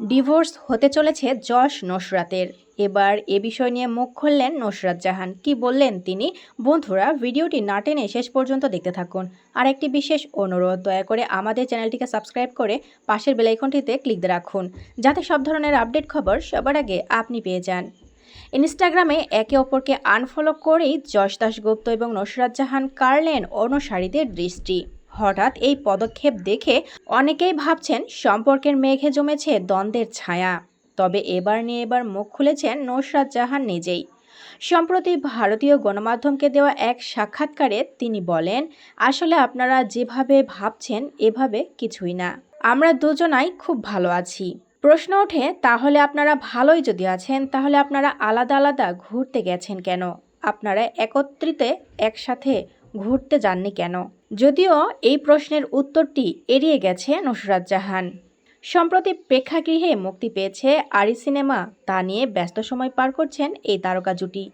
Divorce হতে চলেছে যশ নসরাতের। এবার এ বিষয় নিয়ে মুখ খুললেন নুসরাত জাহান। কি বললেন তিনি? বন্ধুরা, ভিডিওটি না টেনে শেষ পর্যন্ত দেখতে থাকুন। আর একটি বিশেষ অনুরোধ, দয়া করে আমাদের চ্যানেলটিকে সাবস্ক্রাইব করে পাশের বেলাইকনটিতে ক্লিক রাখুন, যাতে সব ধরনের আপডেট খবর সবার আগে আপনি পেয়ে যান। ইনস্টাগ্রামে একে অপরকে আনফলো করেই যশ দাশগুপ্ত এবং নসরাত জাহান কাড়লেন অনুসারীদের দৃষ্টি। হঠাৎ এই পদক্ষেপ দেখে অনেকেই ভাবছেন সম্পর্কের মেঘে জমেছে দ্বন্দ্বের ছায়া। তবে এবার নিয়ে এবার মুখ খুলেছেন নসরাত জাহান নিজেই। সম্প্রতি ভারতীয় গণমাধ্যমকে দেওয়া এক সাক্ষাৎকারে তিনি বলেন, আসলে আপনারা যেভাবে ভাবছেন, এভাবে কিছুই না। আমরা দুজনাই খুব ভালো আছি। প্রশ্ন ওঠে, তাহলে আপনারা ভালোই যদি আছেন, তাহলে আপনারা আলাদা আলাদা ঘুরতে গেছেন কেন? আপনারা একত্রিতে একসাথে ঘুরতে যাননি কেন? যদিও এই প্রশ্নের উত্তরটি এড়িয়ে গেছে নুসরাত জাহান। সম্প্রতি প্রেক্ষাগৃহে মুক্তি পেয়েছে আরি সিনেমা, তা নিয়ে ব্যস্ত সময় পার করছেন এই তারকা জুটি।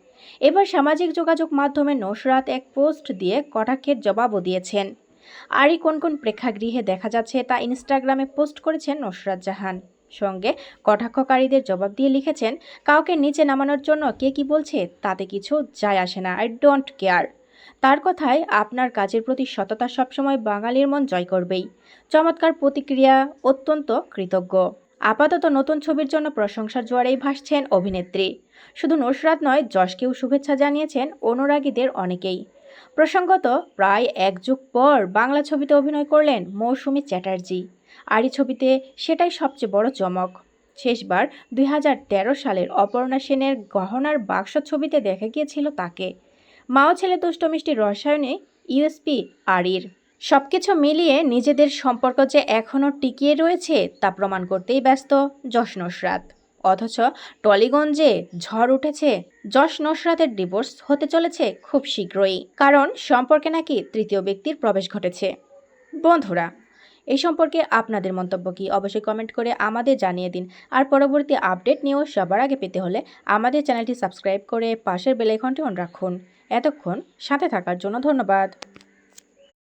এবার সামাজিক যোগাযোগ মাধ্যমে নসরাত এক পোস্ট দিয়ে কটাক্ষের জবাবও দিয়েছেন। আরই কোন কোন প্রেক্ষাগৃহে দেখা যাচ্ছে তা ইনস্টাগ্রামে পোস্ট করেছেন নসরাত জাহান। সঙ্গে কটাক্ষকারীদের জবাব দিয়ে লিখেছেন, কাউকে নিচে নামানোর জন্য কে কি বলছে তাতে কিছু যায় আসে না। I don't care. তার কথায় আপনার কাজের প্রতি সততা সবসময় বাঙালির মন জয় করবেই। চমৎকার প্রতিক্রিয়া, অত্যন্ত কৃতজ্ঞ। আপাতত নতুন ছবির জন্য প্রশংসার জোয়ারেই ভাসছেন অভিনেত্রী। শুধু নুসরাত নয়, যশকেও শুভেচ্ছা জানিয়েছেন অনুরাগীদের অনেকেই। প্রসঙ্গত, প্রায় এক যুগ পর বাংলা ছবিতে অভিনয় করলেন মৌসুমী চ্যাটার্জি। আর ছবিতে সেটাই সবচেয়ে বড় চমক। শেষবার দুই হাজার তেরো সালের অপর্ণা সেনের গহনার বাক্স ছবিতে দেখা গিয়েছিল তাকে। মাও ছেলে দুষ্ট মিষ্টি রসায়নে ইউএসপি আরির। সব কিছু মিলিয়ে নিজেদের সম্পর্ক যে এখনও টিকিয়ে রয়েছে, তা প্রমাণ করতেই ব্যস্ত যশ নসরাত। অথচ টলিগঞ্জে ঝড় উঠেছে, যশ নসরাতের ডিভোর্স হতে চলেছে খুব শীঘ্রই, কারণ সম্পর্কে নাকি তৃতীয় ব্যক্তির প্রবেশ ঘটেছে। বন্ধুরা এই সম্পর্কে আপনাদের মন্তব্য কি? অবশ্যই কমেন্ট করে আমাদের জানিয়ে দিন। আর পরবর্তী আপডেট নিয়েও সবার আগে পেতে হলে আমাদের চ্যানেলটি সাবস্ক্রাইব করে পাশের বেলাইকনটি অন রাখুন। এতক্ষণ সাথে থাকার জন্য ধন্যবাদ।